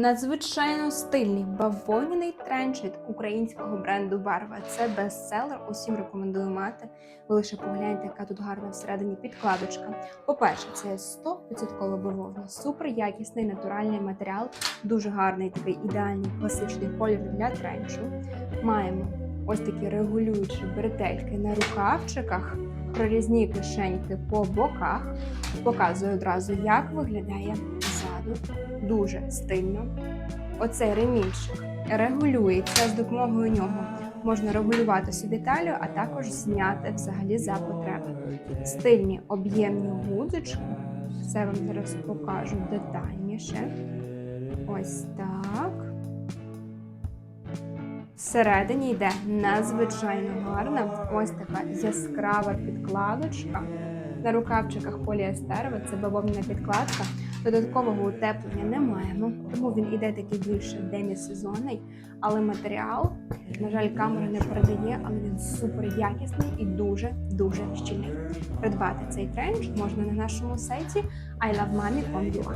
Надзвичайно стильний бавовняний тренч українського бренду Варва. Це бестселер. Усім рекомендую мати. Ви лише погляньте, яка тут гарна всередині підкладочка. По-перше, це 100% бавовна, супер якісний натуральний матеріал, дуже гарний такий ідеальний класичний колір для тренчу. Маємо ось такі регулюючі бретельки на рукавчиках, прорізні кишеньки по боках. Показую одразу, як виглядає ззаду. Дуже стильно. Оцей ремінчик регулюється з допомогою нього. Можна регулювати собі талію, а також зняти взагалі за потреби. Стильні об'ємні гудзички. Все вам зараз покажу детальніше. Ось так. Всередині йде надзвичайно гарна. Ось така яскрава підкладочка. На рукавчиках поліестерова, це бавовняна підкладка. Додаткового утеплення не маємо, тому він іде такий більше демісезонний. Але матеріал, на жаль, камера не передає, але він супер якісний і дуже дуже щільний. Придбати цей тренч можна на нашому сайті ilovemami.com.ua